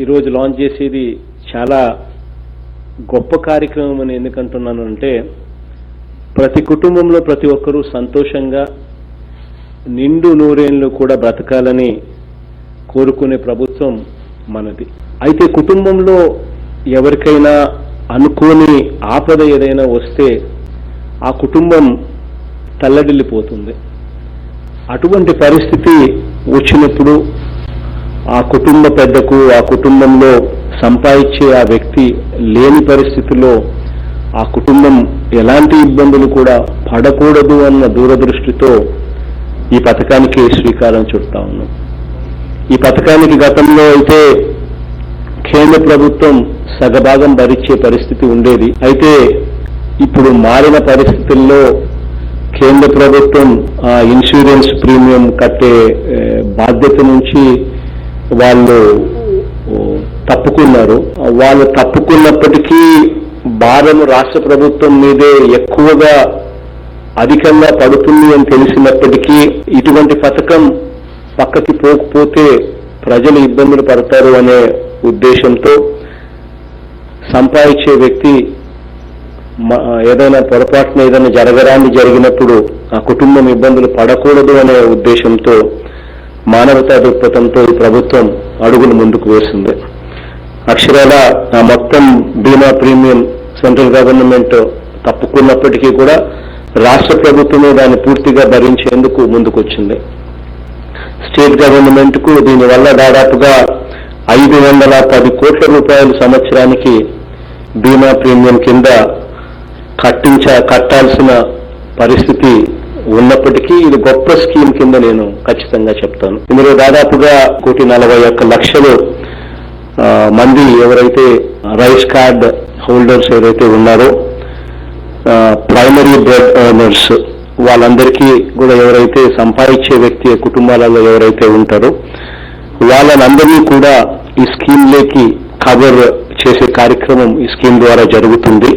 ఈరోజు లాంచ్ చేసేది చాలా గొప్ప కార్యక్రమం అని ఎందుకంటున్నాను అంటే ప్రతి కుటుంబంలో ప్రతి ఒక్కరూ సంతోషంగా నిండు నూరేళ్ళు కూడా బ్రతకాలని కోరుకునే ప్రభుత్వం మనది. అయితే కుటుంబంలో ఎవరికైనా అనుకోని ఆపద ఏదైనా వస్తే ఆ కుటుంబం తల్లడిల్లిపోతుంది. అటువంటి పరిస్థితి వచ్చినప్పుడు ఆ కుటుంబ పెద్దకు ఆ కుటుంబంలో సంపాదించే ఆ వ్యక్తి లేని పరిస్థితిలో ఆ కుటుంబం ఎలాంటి ఇబ్బందులు కూడా పడకూడదు అన్న దూరదృష్టితో ఈ పథకానికి శ్రీకారం చుడతా ఉన్నాం. ఈ పథకానికి గతంలో అయితే కేంద్ర ప్రభుత్వం సగభాగం భరించే పరిస్థితి ఉండేది. అయితే ఇప్పుడు మారిన పరిస్థితుల్లో కేంద్ర ప్రభుత్వం ఆ ఇన్సూరెన్స్ ప్రీమియం కట్టే బాధ్యత నుంచి వాళ్ళు తప్పుకున్నారు. వాళ్ళు తప్పుకున్నప్పటికీ భారము రాష్ట్ర ప్రభుత్వం మీదే ఎక్కువగా అధికంగా పడుతుంది అని తెలిసినప్పటికీ ఇటువంటి పథకం పక్కకి పోకపోతే ప్రజలు ఇబ్బందులు పడతారు అనే ఉద్దేశంతో సంపాదించే వ్యక్తి ఏదైనా పొరపాటున ఏదైనా జరగరాని జరిగినప్పుడు ఆ కుటుంబం ఇబ్బందులు పడకూడదు అనే ఉద్దేశంతో మానవతా దృక్పథంతో ఈ ప్రభుత్వం అడుగులు ముందుకు వేసింది. అక్షరాల ఆ మొత్తం బీమా ప్రీమియం సెంట్రల్ గవర్నమెంట్ తప్పుకున్నప్పటికీ కూడా రాష్ట్ర ప్రభుత్వమే దాన్ని పూర్తిగా భరించేందుకు ముందుకొచ్చింది. స్టేట్ గవర్నమెంట్కు దీనివల్ల దాదాపుగా ఐదు వందల పది కోట్ల రూపాయలు సంవత్సరానికి బీమా ప్రీమియం కింద కట్టించ కట్టాల్సిన పరిస్థితి ఉన్నప్పటికీ ఇది గొప్ప స్కీమ్ కింద నేను ఖచ్చితంగా చెప్తాను. ఇందులో దాదాపుగా కోటి నలభై ఒక్క లక్షలు మంది ఎవరైతే రైస్ కార్డ్ హోల్డర్స్ ఎవరైతే ఉన్నారో ప్రైమరీ బ్రెడ్ ఎర్నర్స్ వాళ్ళందరికీ కూడా ఎవరైతే సంపాదించే వ్యక్తి కుటుంబాలలో ఎవరైతే ఉంటారో వాళ్ళనందరినీ కూడా ఈ స్కీమ్లోకి కవర్ చేసే కార్యక్రమం ఈ స్కీమ్ ద్వారా జరుగుతుంది.